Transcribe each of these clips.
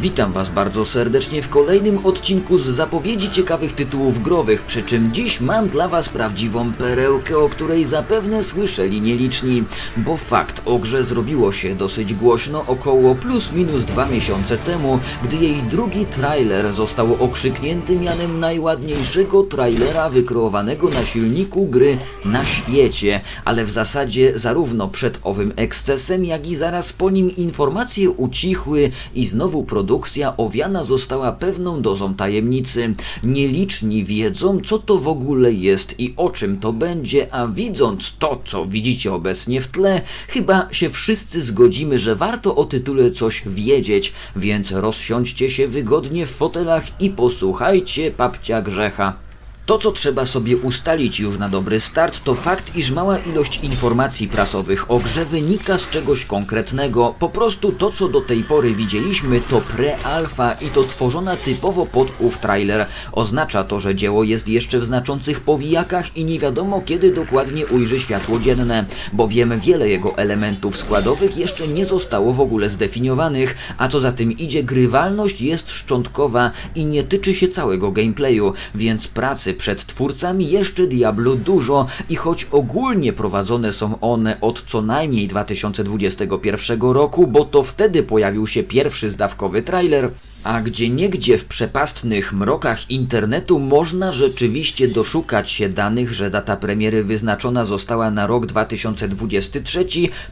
Witam Was bardzo serdecznie w kolejnym odcinku z zapowiedzi ciekawych tytułów growych, przy czym dziś mam dla Was prawdziwą perełkę, o której zapewne słyszeli nieliczni, bo fakt o grze zrobiło się dosyć głośno około plus minus dwa miesiące temu, gdy jej drugi trailer został okrzyknięty mianem najładniejszego trailera wykreowanego na silniku gry na świecie, ale w zasadzie zarówno przed owym ekscesem, jak i zaraz po nim informacje ucichły i znowu produkcja owiana została pewną dozą tajemnicy. Nieliczni wiedzą, co to w ogóle jest i o czym to będzie, a widząc to, co widzicie obecnie w tle, chyba się wszyscy zgodzimy, że warto o tytule coś wiedzieć, więc rozsiądźcie się wygodnie w fotelach i posłuchajcie papcia grzecha. To, co trzeba sobie ustalić już na dobry start, to fakt, iż mała ilość informacji prasowych o grze wynika z czegoś konkretnego. Po prostu to, co do tej pory widzieliśmy, to pre-alfa i to tworzona typowo pod ów trailer. Oznacza to, że dzieło jest jeszcze w znaczących powijakach i nie wiadomo kiedy dokładnie ujrzy światło dzienne, bowiem wiele jego elementów składowych jeszcze nie zostało w ogóle zdefiniowanych, a co za tym idzie, grywalność jest szczątkowa i nie tyczy się całego gameplayu, więc pracy przed twórcami jeszcze Diablo dużo i choć ogólnie prowadzone są one od co najmniej 2021 roku, bo to wtedy pojawił się pierwszy zdawkowy trailer, a gdzie niegdzie w przepastnych mrokach internetu można rzeczywiście doszukać się danych, że data premiery wyznaczona została na rok 2023,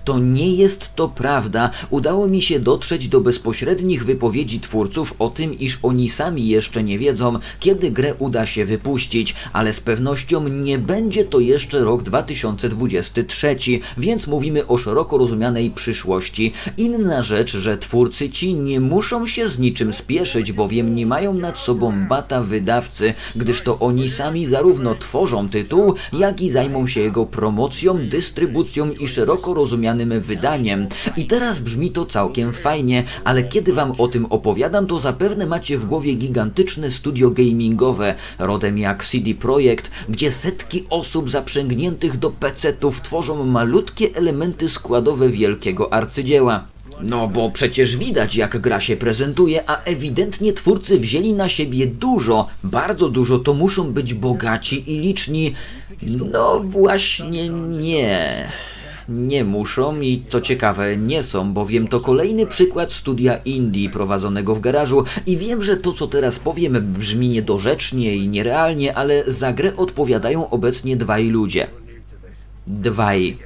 to nie jest to prawda. Udało mi się dotrzeć do bezpośrednich wypowiedzi twórców o tym, iż oni sami jeszcze nie wiedzą, kiedy grę uda się wypuścić, ale z pewnością nie będzie to jeszcze rok 2023, więc mówimy o szeroko rozumianej przyszłości. Inna rzecz, że twórcy ci nie muszą się z niczym spieszyć, bowiem nie mają nad sobą bata wydawcy, gdyż to oni sami zarówno tworzą tytuł, jak i zajmą się jego promocją, dystrybucją i szeroko rozumianym wydaniem. I teraz brzmi to całkiem fajnie, ale kiedy wam o tym opowiadam, to zapewne macie w głowie gigantyczne studio gamingowe, rodem jak CD Projekt, gdzie setki osób zaprzęgniętych do PC-ów tworzą malutkie elementy składowe wielkiego arcydzieła. No bo przecież widać jak gra się prezentuje, a ewidentnie twórcy wzięli na siebie dużo, bardzo dużo, to muszą być bogaci i liczni. No właśnie nie. Nie muszą i co ciekawe nie są, bowiem to kolejny przykład studia indie prowadzonego w garażu i wiem, że to co teraz powiem brzmi niedorzecznie i nierealnie, ale za grę odpowiadają obecnie dwaj ludzie. Dwaj.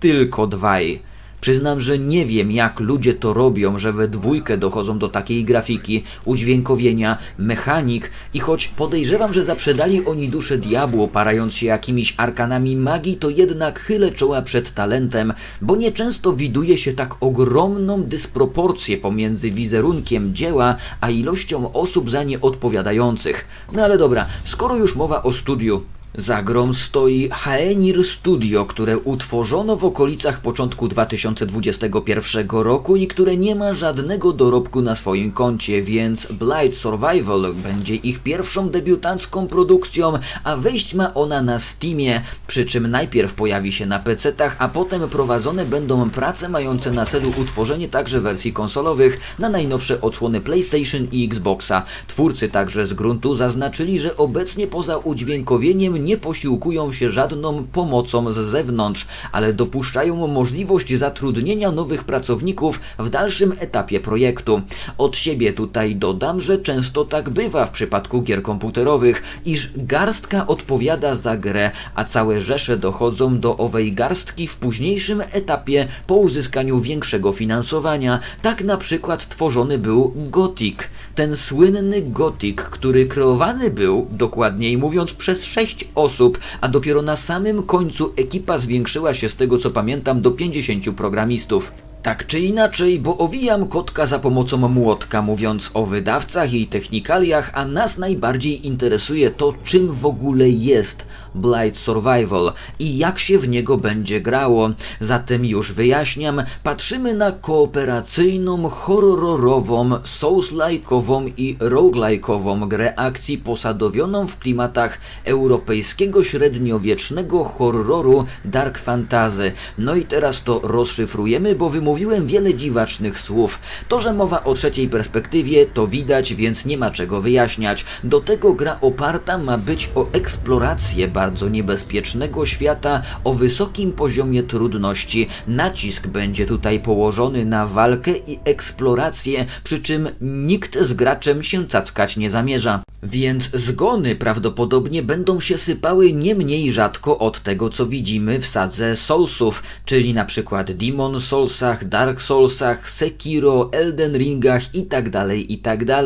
Tylko dwaj. Przyznam, że nie wiem jak ludzie to robią, że we dwójkę dochodzą do takiej grafiki, udźwiękowienia, mechanik i choć podejrzewam, że zaprzedali oni duszę diabłu, parając się jakimiś arkanami magii, to jednak chylę czoła przed talentem, bo nieczęsto widuje się tak ogromną dysproporcję pomiędzy wizerunkiem dzieła, a ilością osób za nie odpowiadających. No ale dobra, skoro już mowa o studiu, za grą stoi Haenir Studio, które utworzono w okolicach początku 2021 roku i które nie ma żadnego dorobku na swoim koncie, więc Blight Survival będzie ich pierwszą debiutancką produkcją, a wejść ma ona na Steamie, przy czym najpierw pojawi się na PC-tach, a potem prowadzone będą prace mające na celu utworzenie także wersji konsolowych na najnowsze odsłony PlayStation i Xboxa. Twórcy także z gruntu zaznaczyli, że obecnie poza udźwiękowieniem nie posiłkują się żadną pomocą z zewnątrz, ale dopuszczają możliwość zatrudnienia nowych pracowników w dalszym etapie projektu. Od siebie tutaj dodam, że często tak bywa w przypadku gier komputerowych, iż garstka odpowiada za grę, a całe rzesze dochodzą do owej garstki w późniejszym etapie po uzyskaniu większego finansowania. Tak na przykład tworzony był Gothic. Ten słynny Gothic, który kreowany był, dokładniej mówiąc, przez sześć osób, a dopiero na samym końcu ekipa zwiększyła się z tego co pamiętam do 50 programistów. Tak czy inaczej, bo owijam kotka za pomocą młotka, mówiąc o wydawcach i technikaliach, a nas najbardziej interesuje to, czym w ogóle jest Blight Survival i jak się w niego będzie grało. Zatem już wyjaśniam, patrzymy na kooperacyjną, horrorową, souls-like'ową i roguelike'ową grę akcji posadowioną w klimatach europejskiego średniowiecznego horroru dark fantasy. No i teraz to rozszyfrujemy, bo wymówienie wymówiłem wiele dziwacznych słów. To, że mowa o trzeciej perspektywie, to widać, więc nie ma czego wyjaśniać. Do tego gra oparta ma być o eksplorację bardzo niebezpiecznego świata o wysokim poziomie trudności. Nacisk będzie tutaj położony na walkę i eksplorację, przy czym nikt z graczem się cackać nie zamierza. Więc zgony prawdopodobnie będą się sypały nie mniej rzadko od tego, co widzimy w sadze Soulsów, czyli na przykład Demon Soulsach, Dark Soulsach, Sekiro, Elden Ringach itd., itd.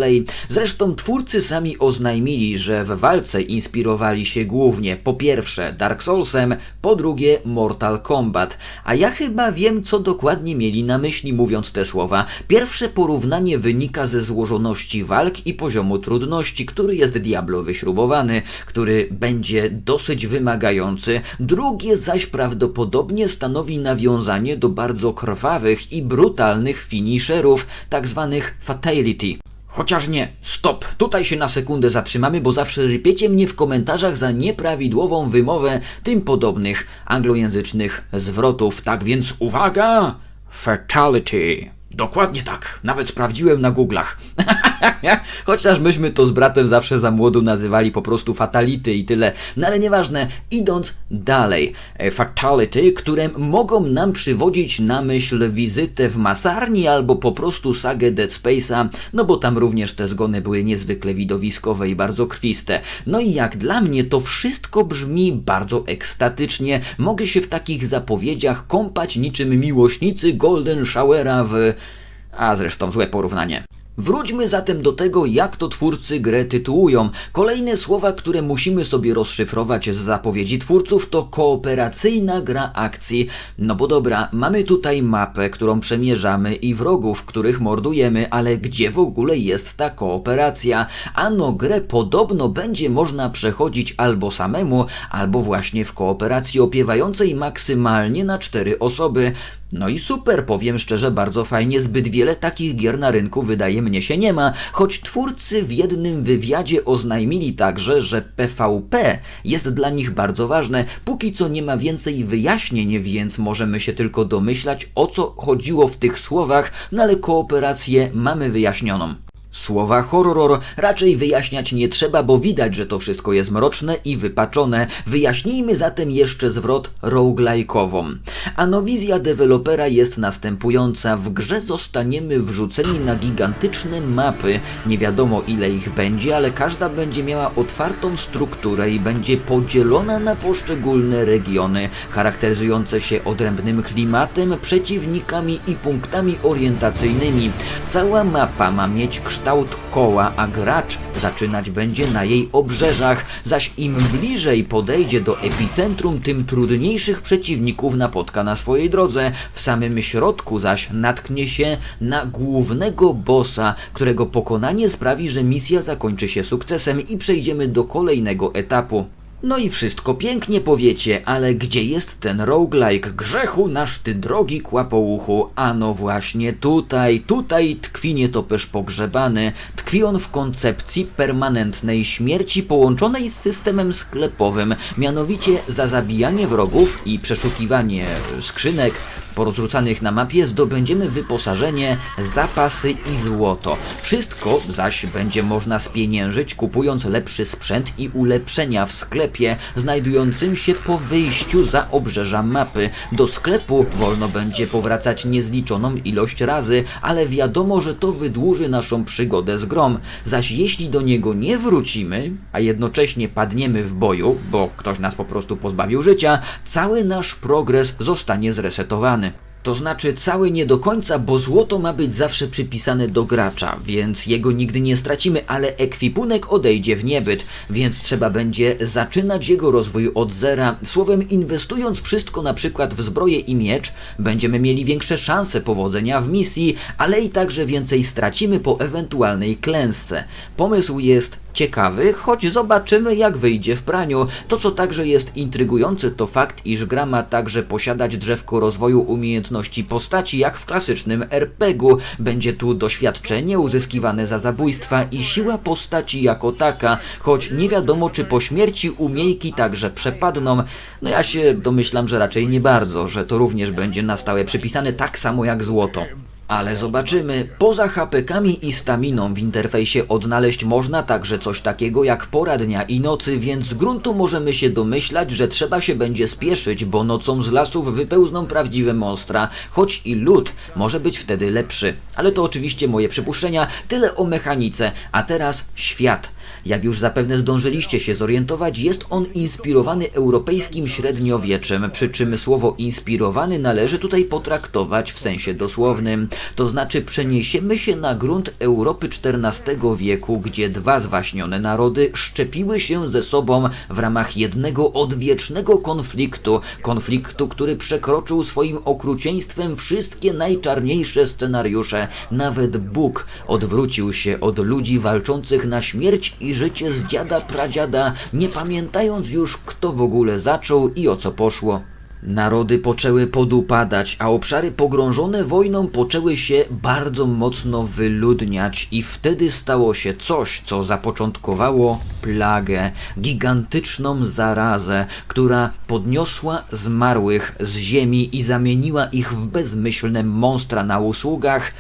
Zresztą twórcy sami oznajmili, że w walce inspirowali się głównie po pierwsze Dark Soulsem, po drugie Mortal Kombat. A ja chyba wiem, co dokładnie mieli na myśli mówiąc te słowa. Pierwsze porównanie wynika ze złożoności walk i poziomu trudności, który jest Diablo wyśrubowany, który będzie dosyć wymagający. Drugie zaś prawdopodobnie stanowi nawiązanie do bardzo krwawych i brutalnych finisherów, tak zwanych fatality. Chociaż nie, stop, tutaj się na sekundę zatrzymamy, bo zawsze rypiecie mnie w komentarzach za nieprawidłową wymowę tym podobnych anglojęzycznych zwrotów. Tak więc uwaga! Fatality. Dokładnie tak, nawet sprawdziłem na Google'ach. Chociaż myśmy to z bratem zawsze za młodu nazywali po prostu fatality i tyle. No ale nieważne, idąc dalej. E, Fatality, które mogą nam przywodzić na myśl wizytę w masarni albo po prostu sagę Dead Space'a, no bo tam również te zgony były niezwykle widowiskowe i bardzo krwiste. No i jak dla mnie to wszystko brzmi bardzo ekstatycznie. Mogę się w takich zapowiedziach kąpać niczym miłośnicy Golden Showera w... A zresztą złe porównanie. Wróćmy zatem do tego, jak to twórcy grę tytułują. Kolejne słowa, które musimy sobie rozszyfrować z zapowiedzi twórców, to kooperacyjna gra akcji. No bo dobra, mamy tutaj mapę, którą przemierzamy i wrogów, których mordujemy, ale gdzie w ogóle jest ta kooperacja? Ano, grę podobno będzie można przechodzić albo samemu, albo właśnie w kooperacji opiewającej maksymalnie na cztery osoby. No i super, powiem szczerze, bardzo fajnie, zbyt wiele takich gier na rynku wydaje mnie się nie ma, choć twórcy w jednym wywiadzie oznajmili także, że PvP jest dla nich bardzo ważne. Póki co nie ma więcej wyjaśnień, więc możemy się tylko domyślać o co chodziło w tych słowach, no ale kooperację mamy wyjaśnioną. Słowa horror raczej wyjaśniać nie trzeba, bo widać, że to wszystko jest mroczne i wypaczone. Wyjaśnijmy zatem jeszcze zwrot roguelike'ową. Ano wizja dewelopera jest następująca. W grze zostaniemy wrzuceni na gigantyczne mapy. Nie wiadomo ile ich będzie, ale każda będzie miała otwartą strukturę i będzie podzielona na poszczególne regiony, charakteryzujące się odrębnym klimatem, przeciwnikami i punktami orientacyjnymi. Cała mapa ma mieć kształt kształt koła, a gracz zaczynać będzie na jej obrzeżach, zaś im bliżej podejdzie do epicentrum, tym trudniejszych przeciwników napotka na swojej drodze. W samym środku zaś natknie się na głównego bossa, którego pokonanie sprawi, że misja zakończy się sukcesem i przejdziemy do kolejnego etapu. No i wszystko pięknie powiecie, ale gdzie jest ten roguelike grzechu nasz ty drogi kłapouchu? Ano właśnie tutaj, tutaj tkwi nietoperz pogrzebany. Tkwi on w koncepcji permanentnej śmierci połączonej z systemem sklepowym, mianowicie za zabijanie wrogów i przeszukiwanie skrzynek porozrzucanych na mapie zdobędziemy wyposażenie, zapasy i złoto. Wszystko zaś będzie można spieniężyć kupując lepszy sprzęt i ulepszenia w sklepie znajdującym się po wyjściu za obrzeża mapy. Do sklepu wolno będzie powracać niezliczoną ilość razy, ale wiadomo, że to wydłuży naszą przygodę z grom. Zaś jeśli do niego nie wrócimy, a jednocześnie padniemy w boju, bo ktoś nas po prostu pozbawił życia, cały nasz progres zostanie zresetowany. To znaczy cały nie do końca, bo złoto ma być zawsze przypisane do gracza, więc jego nigdy nie stracimy, ale ekwipunek odejdzie w niebyt, więc trzeba będzie zaczynać jego rozwój od zera. Słowem, inwestując wszystko na przykład w zbroję i miecz, będziemy mieli większe szanse powodzenia w misji, ale i także więcej stracimy po ewentualnej klęsce. Pomysł jest ciekawy, choć zobaczymy jak wyjdzie w praniu. To co także jest intrygujące to fakt, iż gra ma także posiadać drzewko rozwoju umiejętności postaci jak w klasycznym RPG-u. Będzie tu doświadczenie uzyskiwane za zabójstwa i siła postaci jako taka, choć nie wiadomo czy po śmierci umiejki także przepadną. No ja się domyślam, że raczej nie bardzo, że to również będzie na stałe przypisane tak samo jak złoto. Ale zobaczymy, poza hapekami i staminą w interfejsie odnaleźć można także coś takiego jak pora dnia i nocy, więc z gruntu możemy się domyślać, że trzeba się będzie spieszyć, bo nocą z lasów wypełzną prawdziwe monstra, choć i lód może być wtedy lepszy. Ale to oczywiście moje przypuszczenia, tyle o mechanice, a teraz świat. Jak już zapewne zdążyliście się zorientować, jest on inspirowany europejskim średniowieczem, przy czym słowo inspirowany należy tutaj potraktować w sensie dosłownym. To znaczy przeniesiemy się na grunt Europy XIV wieku, gdzie dwa zwaśnione narody szczepiły się ze sobą w ramach jednego odwiecznego konfliktu. Konfliktu, który przekroczył swoim okrucieństwem wszystkie najczarniejsze scenariusze. Nawet Bóg odwrócił się od ludzi walczących na śmierć i życie z dziada pradziada, nie pamiętając już kto w ogóle zaczął i o co poszło. Narody poczęły podupadać, a obszary pogrążone wojną poczęły się bardzo mocno wyludniać i wtedy stało się coś, co zapoczątkowało plagę, gigantyczną zarazę, która podniosła zmarłych z ziemi i zamieniła ich w bezmyślne monstra na usługach,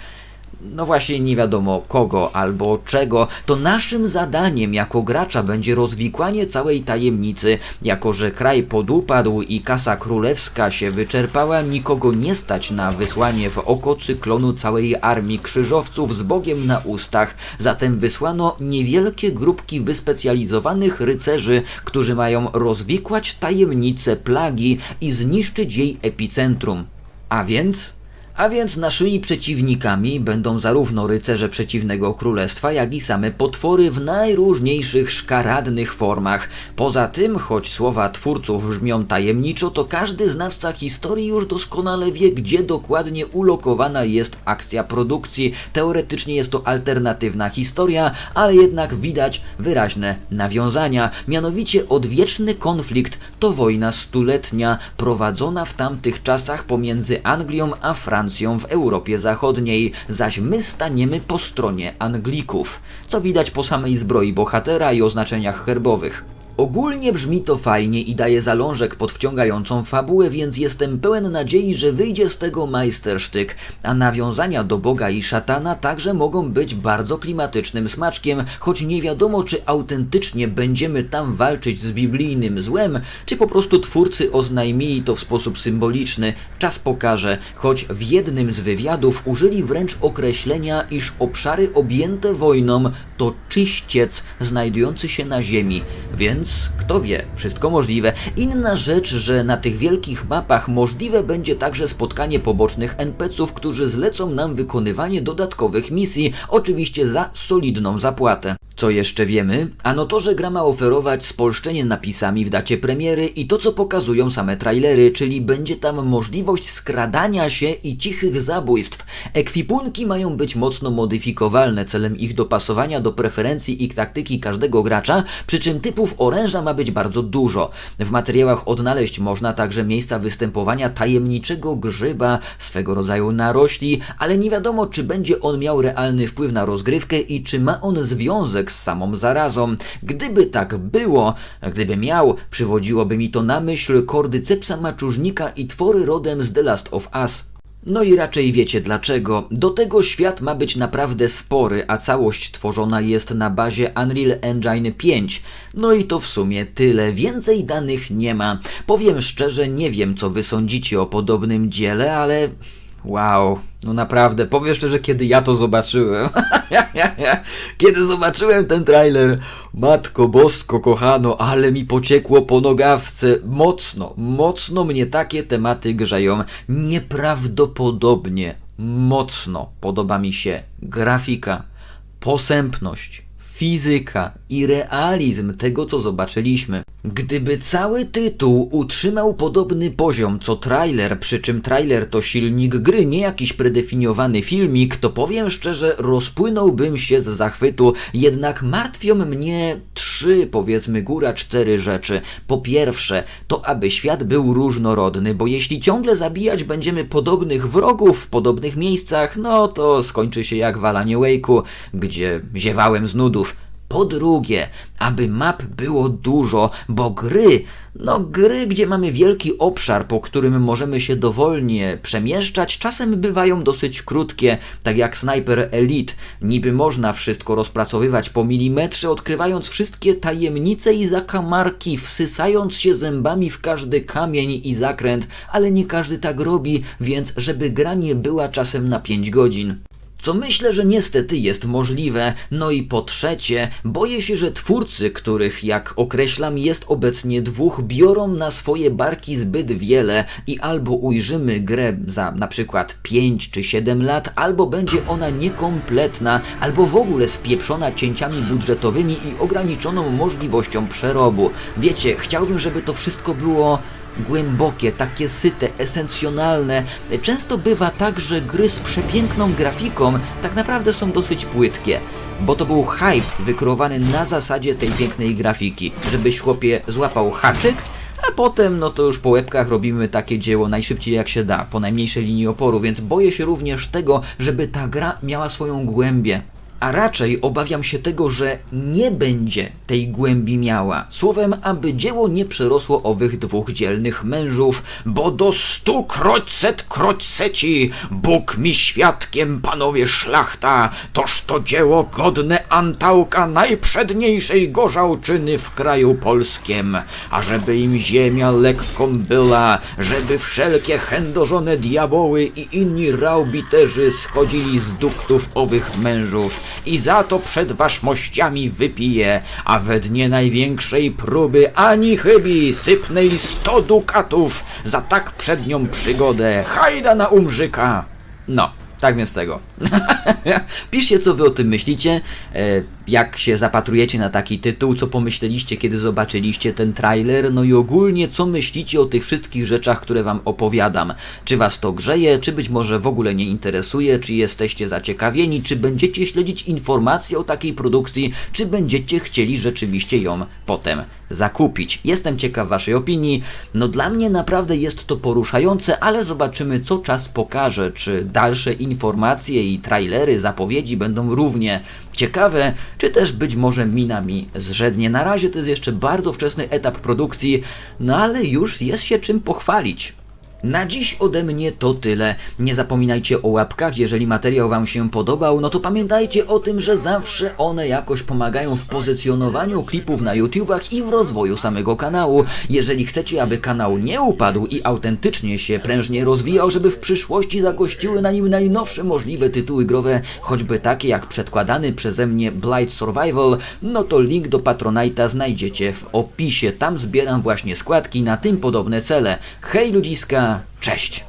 no właśnie nie wiadomo kogo albo czego, to naszym zadaniem jako gracza będzie rozwikłanie całej tajemnicy. Jako, że kraj podupadł i kasa królewska się wyczerpała, nikogo nie stać na wysłanie w oko cyklonu całej armii krzyżowców z Bogiem na ustach. Zatem wysłano niewielkie grupki wyspecjalizowanych rycerzy, którzy mają rozwikłać tajemnicę plagi i zniszczyć jej epicentrum. A więc a więc naszymi przeciwnikami będą zarówno rycerze przeciwnego królestwa, jak i same potwory w najróżniejszych szkaradnych formach. Poza tym, choć słowa twórców brzmią tajemniczo, to każdy znawca historii już doskonale wie, gdzie dokładnie ulokowana jest akcja produkcji. Teoretycznie jest to alternatywna historia, ale jednak widać wyraźne nawiązania. Mianowicie odwieczny konflikt to wojna stuletnia, prowadzona w tamtych czasach pomiędzy Anglią a Francją w Europie Zachodniej, zaś my staniemy po stronie Anglików, co widać po samej zbroi bohatera i oznaczeniach herbowych. Ogólnie brzmi to fajnie i daje zalążek pod wciągającą fabułę, więc jestem pełen nadziei, że wyjdzie z tego majstersztyk, a nawiązania do Boga i szatana także mogą być bardzo klimatycznym smaczkiem, choć nie wiadomo, czy autentycznie będziemy tam walczyć z biblijnym złem, czy po prostu twórcy oznajmili to w sposób symboliczny. Czas pokaże, choć w jednym z wywiadów użyli wręcz określenia, iż obszary objęte wojną to czyściec znajdujący się na ziemi, więc kto wie, wszystko możliwe. Inna rzecz, że na tych wielkich mapach możliwe będzie także spotkanie pobocznych NPC-ów, którzy zlecą nam wykonywanie dodatkowych misji, oczywiście za solidną zapłatę. Co jeszcze wiemy? Ano to, że gra ma oferować spolszczenie napisami w dacie premiery i to, co pokazują same trailery, czyli będzie tam możliwość skradania się i cichych zabójstw. Ekwipunki mają być mocno modyfikowalne celem ich dopasowania do preferencji i taktyki każdego gracza, przy czym typów oręża ma być bardzo dużo. W materiałach odnaleźć można także miejsca występowania tajemniczego grzyba, swego rodzaju narośli, ale nie wiadomo, czy będzie on miał realny wpływ na rozgrywkę i czy ma on związek z samą zarazą. Gdyby tak było, gdyby miał, przywodziłoby mi to na myśl kordycepsa maczużnika i twory rodem z The Last of Us. No i raczej wiecie dlaczego. Do tego świat ma być naprawdę spory, a całość tworzona jest na bazie Unreal Engine 5. No i to w sumie tyle. Więcej danych nie ma. Powiem szczerze, nie wiem co wy sądzicie o podobnym dziele, ale Wow, no naprawdę, powiem szczerze, kiedy ja to zobaczyłem. kiedy zobaczyłem ten trailer, matko bosko, kochano, ale mi pociekło po nogawce. Mocno, mocno mnie takie tematy grzeją. Nieprawdopodobnie mocno podoba mi się grafika, posępność, fizyka i realizm tego, co zobaczyliśmy. Gdyby cały tytuł utrzymał podobny poziom co trailer, przy czym trailer to silnik gry, nie jakiś predefiniowany filmik, to powiem szczerze, rozpłynąłbym się z zachwytu. Jednak martwią mnie trzy, powiedzmy góra cztery rzeczy. Po pierwsze, to aby świat był różnorodny, bo jeśli ciągle zabijać będziemy podobnych wrogów w podobnych miejscach, no to skończy się jak walanie Wake'u, gdzie ziewałem z nudów. Po drugie, aby map było dużo, bo gry, no gry, gdzie mamy wielki obszar, po którym możemy się dowolnie przemieszczać, czasem bywają dosyć krótkie, tak jak Sniper Elite. Niby można wszystko rozpracowywać po milimetrze, odkrywając wszystkie tajemnice i zakamarki, wsysając się zębami w każdy kamień i zakręt, ale nie każdy tak robi, więc żeby gra nie była czasem na 5 godzin. Co myślę, że niestety jest możliwe. No i po trzecie, boję się, że twórcy, których jak określam jest obecnie dwóch, biorą na swoje barki zbyt wiele i albo ujrzymy grę za na przykład 5 czy 7 lat, albo będzie ona niekompletna, albo w ogóle spieprzona cięciami budżetowymi i ograniczoną możliwością przerobu. Wiecie, chciałbym, żeby to wszystko było głębokie, takie syte, esencjonalne. Często bywa tak, że gry z przepiękną grafiką tak naprawdę są dosyć płytkie. Bo to był hype wykreowany na zasadzie tej pięknej grafiki. Żebyś chłopie złapał haczyk, a potem no to już po łebkach robimy takie dzieło najszybciej jak się da, po najmniejszej linii oporu, więc boję się również tego, żeby ta gra miała swoją głębię. A raczej obawiam się tego, że nie będzie tej głębi miała. Słowem, aby dzieło nie przerosło owych dwóch dzielnych mężów, bo do stu kroćset kroćseci, Bóg mi świadkiem, panowie szlachta, toż to dzieło godne Antałka najprzedniejszej gorzałczyny w kraju polskim, a żeby im ziemia lekką była, żeby wszelkie chędożone diaboły i inni raubiterzy schodzili z duktów owych mężów i za to przed waszmościami wypiję, a we dnie największej próby ani chybi sypnej sto dukatów za tak przed nią przygodę. Hajda na umrzyka! No, tak więc tego. Piszcie, co wy o tym myślicie, e, jak się zapatrujecie na taki tytuł, co pomyśleliście, kiedy zobaczyliście ten trailer, no i ogólnie, co myślicie o tych wszystkich rzeczach, które wam opowiadam. Czy was to grzeje, czy być może w ogóle nie interesuje, czy jesteście zaciekawieni, czy będziecie śledzić informacje o takiej produkcji, czy będziecie chcieli rzeczywiście ją potem zakupić. Jestem ciekaw waszej opinii. No dla mnie naprawdę jest to poruszające, ale zobaczymy, co czas pokaże, czy dalsze informacje i trailery, zapowiedzi będą równie ciekawe, czy też być może minami zrzednie. Na razie to jest jeszcze bardzo wczesny etap produkcji, no ale już jest się czym pochwalić. Na dziś ode mnie to tyle. Nie zapominajcie o łapkach, jeżeli materiał Wam się podobał, no to pamiętajcie o tym, że zawsze one jakoś pomagają w pozycjonowaniu klipów na YouTubach i w rozwoju samego kanału. Jeżeli chcecie, aby kanał nie upadł i autentycznie się prężnie rozwijał, żeby w przyszłości zagościły na nim najnowsze możliwe tytuły growe, choćby takie jak przedkładany przeze mnie Blight Survival, no to link do Patronite'a znajdziecie w opisie. Tam zbieram właśnie składki na tym podobne cele. Hej ludziska, cześć!